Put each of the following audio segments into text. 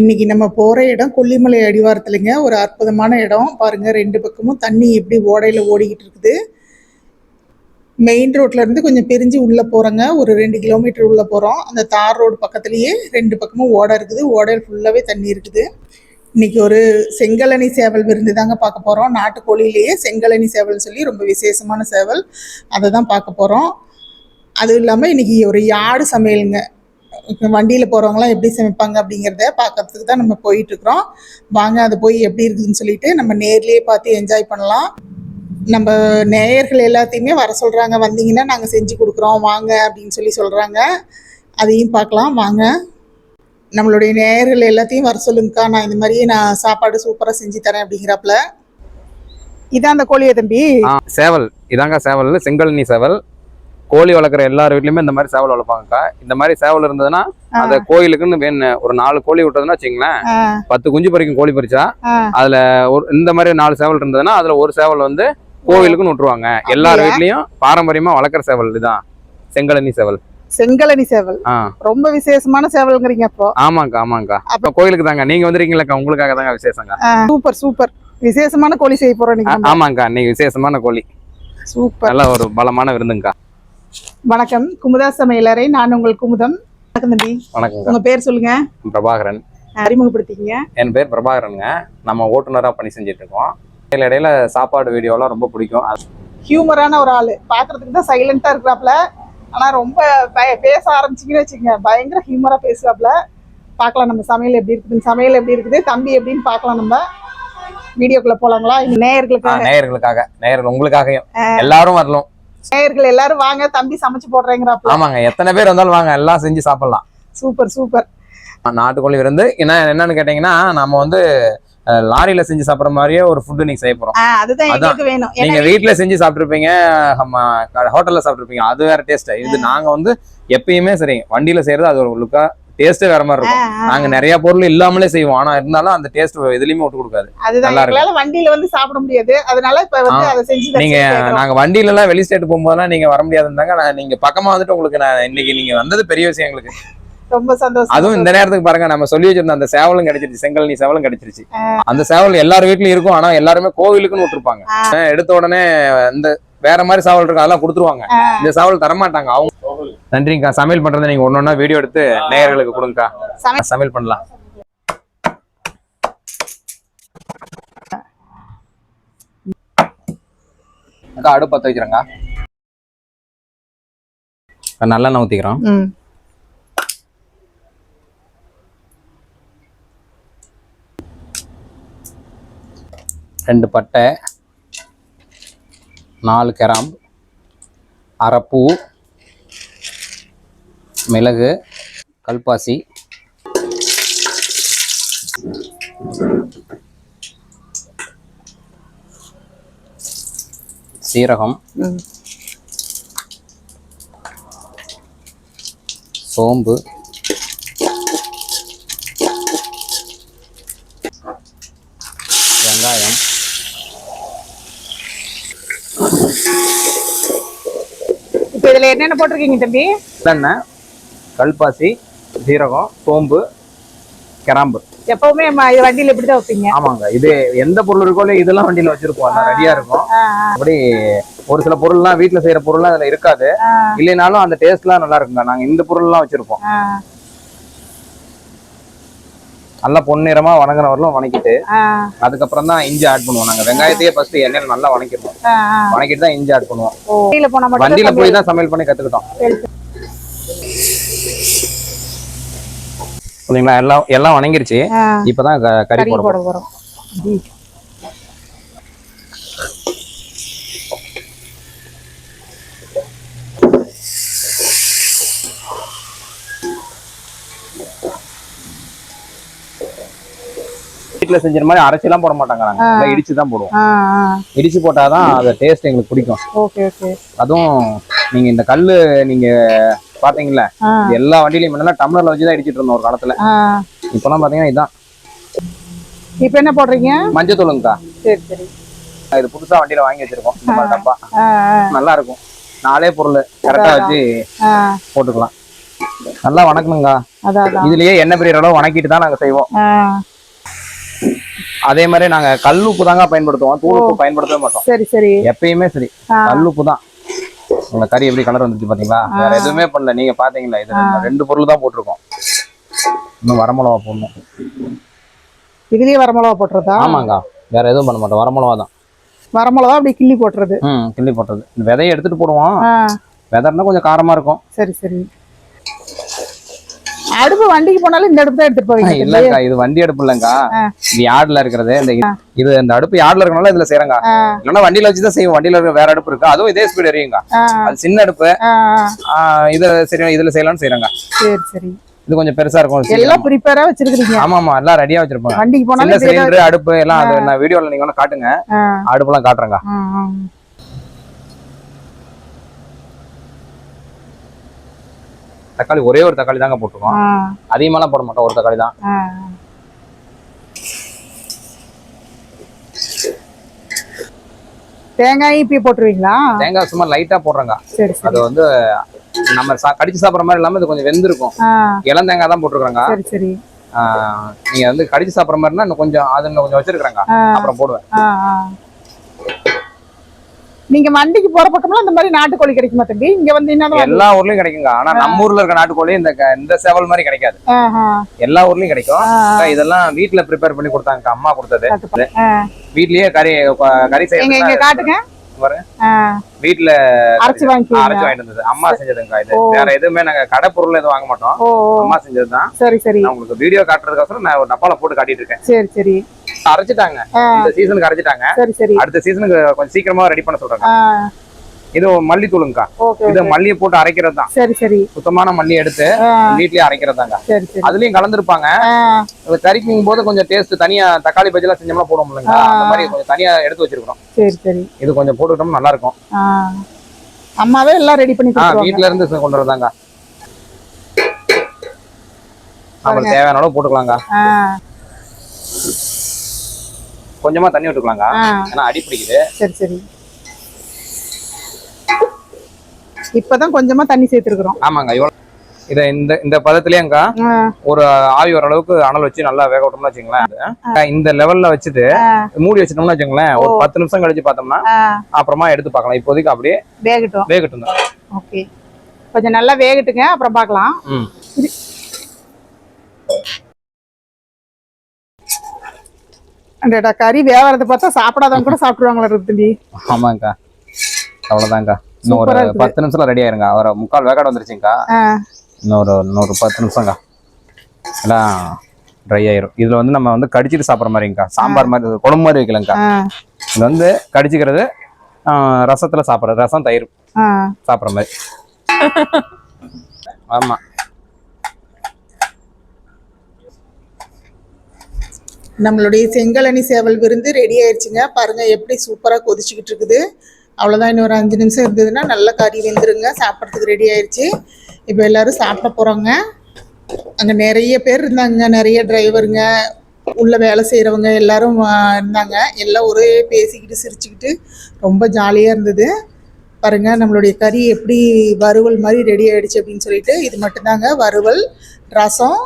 இன்னைக்கு நம்ம போகிற இடம் கொல்லிமலை அடிவாரத்துலங்க. ஒரு அற்புதமான இடம். பாருங்க ரெண்டு பக்கமும் தண்ணி எப்படி ஓடையில் ஓடிக்கிட்டு இருக்குது. மெயின் ரோட்லேருந்து கொஞ்சம் பிரிஞ்சு உள்ளே போகிறோங்க ஒரு ரெண்டு கிலோமீட்டர் உள்ளே போகிறோம் அந்த தார் ரோடு பக்கத்துலேயே ரெண்டு பக்கமும் ஓடை இருக்குது. ஓடையில் ஃபுல்லாகவே தண்ணி இருக்குது. இன்றைக்கி ஒரு செங்கலணி சேவல் விருந்து தாங்க பார்க்க போகிறோம் நாட்டுக்கோழியிலேயே செங்கலணி சேவல்னு சொல்லி ரொம்ப விசேஷமான சேவல். அதை தான் பார்க்க போகிறோம் அதுவும் இல்லாமல் இன்றைக்கி ஒரு யாடு சமையலுங்க. வண்டியில் போகிறவங்களாம் எப்படி சமைப்பாங்க அப்படிங்கிறத பார்க்கறதுக்கு தான் நம்ம போயிட்டுருக்குறோம். வாங்க அது போய் எப்படி இருக்குதுன்னு சொல்லிட்டு நம்ம நேர்லேயே பார்த்து என்ஜாய் பண்ணலாம். நம்ம நேயர்கள் எல்லாத்தையுமே வர சொல்கிறாங்க வந்தீங்கன்னா நாங்கள் செஞ்சு கொடுக்குறோம். வாங்க அப்படின்னு சொல்லி சொல்கிறாங்க அதையும் பார்க்கலாம். வாங்க. நம்மளுடைய நேயர்கள் எல்லாத்தையும் வர சொல்லுங்கக்கா. நான் இந்த மாதிரி நான் சாப்பாடு சூப்பராக செஞ்சு தரேன் அப்படிங்கிறாப்புல. இதான் அந்த கோழியை தம்பி. சேவல். இதாங்க சேவல். செங்கல்னி சேவல். கோழி வளர்க்குற எல்லார் வீட்லயுமே இந்த மாதிரி சேவல் வளர்ப்பாங்கக்கா. இந்த மாதிரி சேவல் இருந்ததுன்னா அந்த கோயிலுக்குன்னு வேணும் ஒரு நாலு கோழி விட்டதுன்னா வச்சுங்களேன் பத்து குஞ்சு பறிக்கும் கோழி பறிச்சா. அதுல ஒரு இந்த மாதிரி நாலு சேவல் இருந்ததுன்னா அதுல ஒரு சேவல் வந்து கோவிலுக்குன்னு விட்டுருவாங்க. எல்லார்? வீட்லயும் பாரம்பரியமா வளர்க்குற சேவல் இதுதான். செங்கலனி சேவல். செங்கலனி சேவல். ரொம்ப விசேஷமான சேவல்ங்கிறீங்க அப்போ. ஆமாங்கா ஆமாங்கா அப்ப கோயிலுக்கு தாங்க. நீங்க வந்துருக்கீங்களா உங்களுக்காக தாங்க விசேஷங்க. Super super. விசேஷமான கோழி செய்ய போறோம். ஆமாங்கா இன்னைக்கு விசேஷமான கோழி. சூப்பர். நல்ல ஒரு பலமான விருந்துங்கக்கா. வணக்கம். குமுதா சமையலறை நான் உங்கள் குமுதம். வணக்கம் தம்பி. வணக்கங்க உங்க பேர் சொல்லுங்க. பிரபாகரன். அறிமுகப்படுத்திக்கங்க என் பேர் பிரபாகரனுங்க. நம்ம ஓட்டுநராக பணி செஞ்சுட்டு இருக்கோம் இடையில இடையில சாப்பாடு வீடியோலாம் ரொம்ப பிடிக்கும். ஹியூமரான ஒரு ஆளு. பாக்குறதுக்கு தான் சைலண்டா இருக்கிறாப்ல ஆனா ரொம்ப பய- பேச ஆரம்பிச்சிங்கன்னு வச்சுக்கோங்க. பயங்கர ஹியூமரா பேசுவாப்ல பார்க்கலாம் நம்ம சமையல் எப்படி இருக்குது சமையல் எப்படி இருக்குது தம்பி எப்படின்னு பார்க்கலாம் நம்ம. வீடியோக்குள்ள ஆ, நேயர்களுக்காக. நேயர்களுக்காக. நேயர்கள் உங்களுக்காகவும் எல்லாரும் வரலாம் நேயர்கள் எல்லாரும் வாங்க தம்பி சமைச்சு போடுறேங்கிறாப்ல. ஆமாங்க எத்தனை பேர் வந்தாலும் வாங்க எல்லாம் செஞ்சு சாப்பிடலாம். Super super. நாட்டுக்கோழி விருந்து என்ன என்னன்னு கேட்டீங்கன்னா நம்ம வந்து லாரியில செஞ்சு சாப்பிடுற மாதிரியே ஒரு ஃபுட்டு நீங்க செய்ய போறோம். அதுதான் வேணும். நீங்க வீட்ல செஞ்சு சாப்பிட்டுருப்பீங்க ஹோட்டல்ல சாப்பிட்டுருப்பீங்க அது வேற டேஸ்ட் இது நாங்க வந்து எப்பயுமே சரி வண்டியில செய்யறது அது ஒரு லுக்கா டேஸ்டே வேற மாதிரி இருக்கும். நாங்க நிறைய பொருள் இல்லாமலே செய்வோம். ஆனா இருந்தாலும் அந்த டேஸ்ட் எதுலயுமே விட்டு கொடுக்காது. நல்லா இருக்கும். வண்டியில வந்து சாப்பிட முடியாது. அதனால இப்ப வந்து. அதை செஞ்சு நீங்க. நாங்க வண்டியில எல்லாம் வெளி ஸ்டேட் போகும்போதெல்லாம் நீங்க வர முடியாதுன்னாங்க நான் நீங்க பக்கமா வந்துட்டு உங்களுக்கு நான் இன்னைக்கு நீங்க வந்தது பெரிய விஷயம் எங்களுக்கு. ரொம்ப சந்தோஷம். அதுவும் இந்த நேரத்துக்கு பாருங்க. நம்ம சொல்லி வச்சிருந்த அந்த சேவலும் கிடைச்சிருச்சு. செங்கல்னி சேவலும் கிடைச்சிருச்சு. அந்த சேவல் எல்லார் வீட்லயும் இருக்கும். ஆனா எல்லாருமே கோவிலுக்குன்னு விட்டுருப்பாங்க. எடுத்த உடனே இந்த வேற மாதிரி சேவல் இருக்கு. அதெல்லாம் கொடுத்துருவாங்க. இந்த சேவல் தரமாட்டாங்க. அவங்க நன்றிங்கக்கா. சமையல் பண்றதை நீங்க ஒண்ணா வீடியோ எடுத்து நேயர்களுக்கு கொடுங்கக்கா. சமை- சமையல் பண்ணலாம். அக்கா அடுப்பு பத்த வைக்கிறேங்க நல்லெண்ணெய் ஊத்திக்கிறோம். ரெண்டு பட்டை நாலு கிராம்பு அரைப்பூ மிளகு கல்பாசி. சீரகம். சோம்பு. வெங்காயம். இப்ப இதுல என்னென்ன போட்டிருக்கீங்க தம்பி? நல்லெண்ணெய் கல்பாசி சீரகம் சோம்பு கிராம்பு. எப்பவுமே இது வண்டியில இப்படிதான் வைப்பீங்க. ஆமாங்க. இது எந்த பொருள் இருக்கோ இதெல்லாம் வண்டியில வச்சிருப்போம். எல்லாம் ரெடியா இருக்கும். அப்படி ஒரு சில பொருள்லாம் வீட்ல செய்யற பொருள்லாம் அதுல இருக்காது. இல்லைனாலும் அந்த டேஸ்ட்லாம் நல்லா இருக்குங்க. நாங்க இந்த பொருள்லாம் வச்சிருப்போம். ஆ, நல்லா பொன்னிறமா வணங்குறவர்களும் வணக்கிட்டு அதுக்கப்புறம் தான் இஞ்சி ஆட் பண்ணுவோம். நாங்க வெங்காயத்தையே ஃபர்ஸ்ட் எண்ணெயில நல்லா வணக்கிடுவோம். வணக்கிட்டு தான் இஞ்சி ஆட் பண்ணுவோம். வண்டியில போய் தான் சமையல் பண்ணி கத்துக்கிட்டோம். சரிங்களா எல்லாம் எல்லாம் வணங்கிருச்சு. இப்பதான் கறி போட போறோம். வீட்டுல செஞ்ச மாதிரி அரைச்செல்லாம் போட மாட்டாங்க இடிச்சு தான் போடுவோம். இடிச்சு போட்டாதான் அது டேஸ்ட் எங்களுக்கு பிடிக்கும். அதுவும் நீங்க இந்த கல்லு நீங்க பாத்தீங்களா? எல்லா வண்டியிலயும் முன்னெல்லாம் டம்ளர்ல வச்சு தான் இடிச்சிட்டு இருந்தோம் ஒரு காலத்துல. இப்பெல்லாம் பாத்தீங்கன்னா இதான். இப்ப என்ன போடுறீங்க? மஞ்சள் தூளுங்கக்கா சரி. சரி இது புதுசா வண்டியில வாங்கி வச்சிருக்கோம். இந்த மாதிரி டப்பா. நல்லா இருக்கும் நாலே பொருள். கரெக்டா வச்சு. போட்டுக்கலாம். நல்லா வணக்கணுங்க. இதுலயே எண்ணெய் பிரியற அளவு வணக்கிட்டு தான் நாங்க செய்வோம். அதே மாதிரி நாங்க கல் உப்பு தாங்க பயன்படுத்துவோம். தூள் உப்பு பயன்படுத்தவே மாட்டோம். சரி சரி. எப்பயுமே சரி. கல் உப்பு தான். உங்க கறி எப்படி கலர் வந்துச்சு பாத்தீங்களா? வேற எதுவுமே பண்ணல. நீங்க பாத்தீங்களா? இது ரெண்டு- பொருள் தான் போட்டிருக்கோம். இன்னும் வரமிளகா போடணும். இதுலயே வரமிளகா போட்டுறதா? ஆமாங்க. வேற எதுவும் பண்ண மாட்டோம். வரமிளகா தான். வரமிளகா அப்படி கிள்ளி போட்டுறது. ம் கிள்ளி போட்டது இந்த விதையை எடுத்துட்டு போடுவோம். ஆ, விதைன்னா கொஞ்சம் காரமா இருக்கும். சரி சரி. அடுப்பு வண்டிக்கு போனாலும் இந்த அடுப்பு தான் எடுத்துட்டு போவீங்க இல்லங்கா இது வண்டி அடுப்பு இல்லங்கா. இது யார்ட்ல இருக்கிறது? இந்த இது இந்த அடுப்பு யார்ட்ல இருக்கனால இதுல செய்யறங்க இல்லைன்னா வண்டியில வச்சுதான் செய்வோம். வண்டியில இருக்க வேற அடுப்பு இருக்கு. அதுவும் இதே ஸ்பீடு எரியுங்க அது சின்ன அடுப்பு. இது சரி இதுல செய்யலாம்னு செய்யறாங்க சரி சரி. இது கொஞ்சம் பெருசா இருக்கும். எல்லாம் ப்ரிப்பேரா வச்சிருக்கீங்க ஆமா ஆமா எல்லாம் ரெடியா வச்சிருப்பாங்க வண்டிக்கு தான் சிலிண்டர் அடுப்பு எல்லாம் நான் வீடியோல நீங்க வேணா காட்டுங்க. ஆ, அடுப்பெல்லாம் காட்டுறேங்க. தக்காளி ஒரே ஒரு தக்காளி தாங்க போட்டுருக்கோம். அதிகமாலாம் போட மாட்டோம் ஒரு தக்காளி தான். தேங்காய் இப்படி போட்டுருவீங்களா? தேங்காய் சும்மா லைட்டா போடுறேங்க. அது வந்து நம்ம சா- கடிச்சு சாப்பிடுற மாதிரி இல்லாம இது கொஞ்சம் வெந்திருக்கும். இளம் தேங்காய் தான் போட்டுருக்காங்க சரி நீங்க வந்து கடிச்சு சாப்பிடுற மாதிரினா இன்னும் கொஞ்சம் அது கொஞ்சம் வச்சிருக்காங்க ஆ, அப்புறம் போடுவேன். நீங்க வண்டிக்கு போற பக்கம்லாம் இந்த மாதிரி நாட்டுக்கோழி கிடைக்குமா தம்பி? இங்க வந்து என்ன எல்லா ஊர்லயும் கிடைக்குங்க. ஆனா நம்ம ஊர்ல இருக்க நாட்டுக்கோழி இந்த இந்த சேவல் மாதிரி கிடைக்காது. எல்லா ஊர்லயும் கிடைக்கும். இதெல்லாம் வீட்ல ப்ரிப்பேர் பண்ணி கொடுத்தாங்க. அம்மா கொடுத்தது. வீட்லயே கறி கறி செய்ய காட்டுங்க. வீட்ல அரைச்சு வாங்கிக்குவீங்க அரைச்சு வாங்கிட்டு வந்தது. அம்மா செஞ்சதுங்க இது. வேற எதுவுமே நாங்க கடை பொருள் எதுவும் வாங்க மாட்டோம். அம்மா செஞ்சதுதான். சரி சரி. உங்களுக்கு வீடியோ காட்டுறதுக்கோசரம் நான் ஒரு டப்பால போட்டு காட்டிட்டு இருக்கேன். சரி சரி. அரைச்சிட்டாங்க இந்த சீசனுக்கு அரைச்சிட்டாங்க சரி சரி. அடுத்த சீசனுக்கு கொஞ்சம் சீக்கிரமா ரெடி பண்ண சொல்றாங்க. இது மல்லித்தூளுங்கக்கா ஓகே இது மல்லியை போட்டு அரைக்கிறது தான். சரி சரி. சுத்தமான மல்லி எடுத்து வீட்லயே அரைக்கிறது தாங்க. சரி சரி. அதுலயும் கலந்துருப்பாங்க. கறிக்கும் போது கொஞ்சம் டேஸ்ட் தனியா தக்காளி பஜ்ஜி எல்லாம் செஞ்சோம்னா போட முடியலங்க. அந்த மாதிரி கொஞ்சம் தனியா எடுத்து வச்சிருக்கோம் சரி சரி. இது கொஞ்சம் போட்டுக்கிட்டோம் நல்லா இருக்கும். அம்மாவே எல்லாம் ரெடி பண்ணி வீட்ல இருந்து கொண்டு வரதாங்க. நம்மளுக்கு தேவையான அளவு போட்டுக்கலாங்க. கொஞ்சமா தண்ணி விட்டுக்கலாங்க. ஏன்னா அடி பிடிக்குது. சரி சரி. இப்பதான் கொஞ்சமா தண்ணி சேர்த்துருக்குறோம். ஆமாங்க இவ்வளவு இதை இந்த இந்த பதத்துலயேங்க ஒரு ஆவி வர அளவுக்கு அனல் வச்சு நல்லா வேக விட்டோம்னு வச்சுங்களேன் இந்த லெவல்ல வச்சுட்டு மூடி வச்சிட்டோம்னு வச்சுங்களேன் ஒரு பத்து நிமிஷம் கழிச்சு பார்த்தோம்னா அப்புறமா எடுத்து பார்க்கலாம். இப்போதைக்கு அப்படியே வேகட்டும். வேகட்டும் ஓகே. கொஞ்சம் நல்லா வேகட்டுங்க அப்புறம் பார்க்கலாம். அண்டடா கறி வேவறத பார்த்தா சாப்பிடாதவங்க கூட சாப்பிடுவாங்களா இருக்கு தம்பி ஆமாங்கக்கா அவ்வளவுதாங்க. இன்னும் ஒரு. பத்து நிமிஷத்துல ரெடி ஆயிருங்க. ஒரு முக்கால் வேக்காடு வந்துருச்சுங்கக்கா இன்னொரு இன்னொரு பத்து நிமிஷங்க எல்லாம் ட்ரை ஆயிரும். இதுல வந்து நம்ம வந்து கடிச்சிட்டு சாப்பிட்ற மாதிரிங்கக்கா சாம்பார் மாதிரி குழம்பு மாதிரி வைக்கலங்கக்கா இது வந்து கடிச்சிக்கிறது ரசத்துல சாப்பிட்றது ரசம் தயிர். சாப்பிட்ற மாதிரி. ஆமா. நம்மளுடைய செங்கலணி சேவல் விருந்து ரெடி ஆயிடுச்சுங்க. பாருங்கள் எப்படி சூப்பராக கொதிச்சுக்கிட்டு இருக்குது. அவ்வளோதான் இன்னொரு அஞ்சு நிமிஷம் இருந்ததுன்னா நல்ல கறி வெந்துருங்க. சாப்பிட்றதுக்கு ரெடி ஆயிடுச்சு இப்போ எல்லோரும் சாப்பிட போகிறோங்க அங்கே நிறைய பேர் இருந்தாங்க. நிறைய டிரைவருங்க உள்ள வேலை செய்கிறவங்க எல்லாரும் இருந்தாங்க. எல்லாம் ஒரே பேசிக்கிட்டு சிரிச்சுக்கிட்டு ரொம்ப ஜாலியாக இருந்தது. பாருங்க நம்மளுடைய கறி எப்படி வறுவல் மாதிரி ரெடி ஆகிடுச்சு அப்படின்னு சொல்லிட்டு இது மட்டும்தாங்க வறுவல் ரசம்.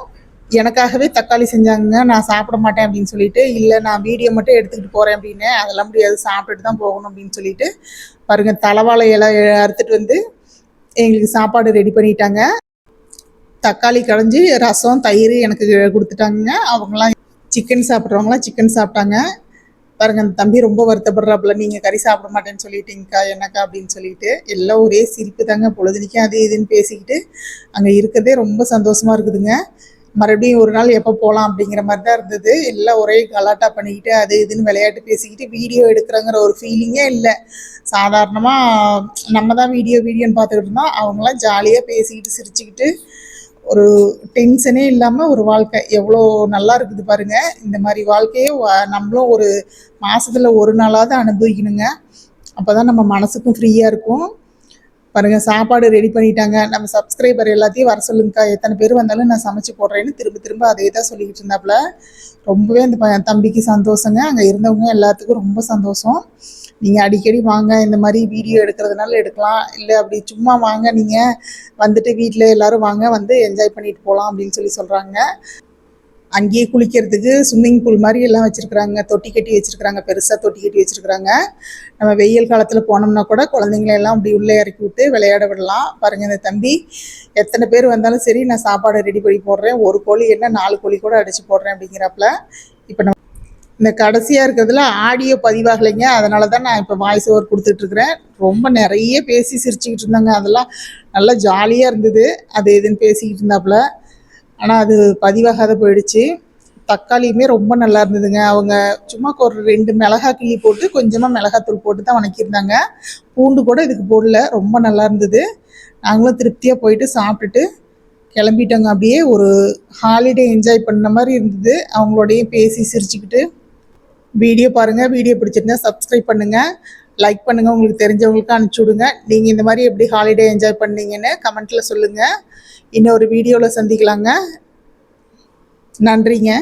எனக்காகவே தக்காளி செஞ்சாங்க நான் சாப்பிட மாட்டேன் அப்படின்னு சொல்லிட்டு இல்லை நான் வீடியோ மட்டும் எடுத்துக்கிட்டு போகிறேன் அப்படின்னு அதெல்லாம் முடியாது சாப்பிட்டுட்டு தான் போகணும் அப்படின்னு சொல்லிட்டு பாருங்க தலைவாழை இலை அறுத்துட்டு வந்து எங்களுக்கு சாப்பாடு ரெடி பண்ணிட்டாங்க. தக்காளி கடைஞ்சி ரசம் தயிர் எனக்கு கொடுத்துட்டாங்க அவங்களாம் சிக்கன் சாப்பிட்றவங்களாம் சிக்கன் சாப்பிட்டாங்க. பாருங்க அந்த தம்பி ரொம்ப வருத்தப்படுறாப்புல நீங்கள் கறி சாப்பிட மாட்டேன்னு சொல்லிட்டீங்கக்கா என்னக்கா? அப்படின்னு சொல்லிட்டு எல்லாம் ஒரே சிரிப்பு தாங்க பொழுதுனிக்கும் அது இதுன்னு பேசிக்கிட்டு அங்கே இருக்கிறதே ரொம்ப சந்தோஷமா இருக்குதுங்க. மறுபடியும் ஒரு நாள் எப்போ போகலாம் அப்படிங்கிற மாதிரி தான் இருந்தது. எல்லாம் ஒரே கலாட்டா பண்ணிக்கிட்டு அது இதுன்னு விளையாட்டு பேசிக்கிட்டு வீடியோ எடுக்கிறோங்கிற ஒரு ஃபீலிங்கே இல்லை. சாதாரணமாக நம்ம தான் வீடியோ வீடியோன்னு பார்த்துக்கிட்டு இருந்தோம். அவங்களாம் ஜாலியாக பேசிக்கிட்டு சிரிச்சுக்கிட்டு ஒரு டென்ஷனே இல்லாமல் ஒரு வாழ்க்கை. எவ்வளோ நல்லா இருக்குது பாருங்க. இந்த மாதிரி வாழ்க்கையை நம்மளும் ஒரு மாதத்தில் ஒரு நாளாவது அனுபவிக்கணுங்க. அப்போ தான் நம்ம மனசுக்கும் ஃப்ரீயாக இருக்கும். பாருங்க சாப்பாடு ரெடி பண்ணிட்டாங்க. நம்ம சப்ஸ்கிரைபர் எல்லாத்தையும் வர சொல்லுங்கக்கா. எத்தனை பேர் வந்தாலும் நான் சமைச்சு போடுறேன்னு திரும்ப திரும்ப அதே தான் சொல்லிக்கிட்டு இருந்தாப்புல. ரொம்பவே அந்த ப- தம்பிக்கு சந்தோஷங்க. அங்கே இருந்தவங்க எல்லாத்துக்கும் ரொம்ப சந்தோஷம். நீங்கள் அடிக்கடி வாங்க இந்த மாதிரி வீடியோ எடுக்கிறதுனால எடுக்கலாம். இல்லை அப்படி சும்மா வாங்க. நீங்கள் வந்துட்டு வீட்டில் எல்லாரும் வாங்க வந்து என்ஜாய் பண்ணிட்டு போகலாம் அப்படின்னு சொல்லி சொல்கிறாங்க அங்கேயே குளிக்கிறதுக்கு ஸ்விம்மிங் பூல் மாதிரி எல்லாம் வச்சுருக்குறாங்க. தொட்டி கட்டி வச்சுருக்குறாங்க. பெருசாக தொட்டி கட்டி வச்சுருக்குறாங்க. நம்ம வெயில் காலத்தில் போனோம்னா கூட குழந்தைங்கள எல்லாம் அப்படி உள்ளே இறக்கி விட்டு விளையாட விடலாம். பாருங்கள் இந்த தம்பி எத்தனை பேர் வந்தாலும் சரி நான் சாப்பாடை ரெடி பண்ணி போடுறேன். ஒரு கோழி என்ன நாலு கோழி கூட அடித்து போடுறேன் அப்படிங்கிறாப்புல இப்போ நம்ம இந்த கடைசியாக இருக்கிறதுல ஆடியோ பதிவாகலைங்க. அதனால தான் நான் இப்போ வாய்ஸ் ஓவர் கொடுத்துட்ருக்குறேன் ரொம்ப நிறைய பேசி சிரிச்சுக்கிட்டு இருந்தாங்க. அதெல்லாம் நல்லா ஜாலியாக இருந்தது. அது எதுன்னு பேசிக்கிட்டு இருந்தாப்புல. ஆனால் அது பதிவாகாத போயிடுச்சு. தக்காளியுமே ரொம்ப நல்லா இருந்ததுங்க. அவங்க சும்மா ஒரு ரெண்டு மிளகா கிள்ளி போட்டு கொஞ்சமாக மிளகாத்தூள் போட்டு தான் வணக்கியிருந்தாங்க. பூண்டு கூட இதுக்கு போடல. ரொம்ப நல்லா இருந்தது. நாங்களும் திருப்தியாக போயிட்டு சாப்பிட்டுட்டு கிளம்பிட்டோங்க. அப்படியே ஒரு ஹாலிடே என்ஜாய் பண்ண மாதிரி இருந்தது. அவங்களோடையும் பேசி சிரிச்சுக்கிட்டு வீடியோ பாருங்கள் வீடியோ பிடிச்சிருந்தா சப்ஸ்கிரைப் பண்ணுங்கள் லைக் பண்ணுங்கள் உங்களுக்கு தெரிஞ்சவங்களுக்கு அனுப்பிச்சி விடுங்க. நீங்கள் இந்த மாதிரி எப்படி ஹாலிடே என்ஜாய் பண்ணீங்கன்னு கமெண்ட்டில் சொல்லுங்கள் இன்னொரு வீடியோவில் சந்திக்கலாங்க. நன்றிங்க.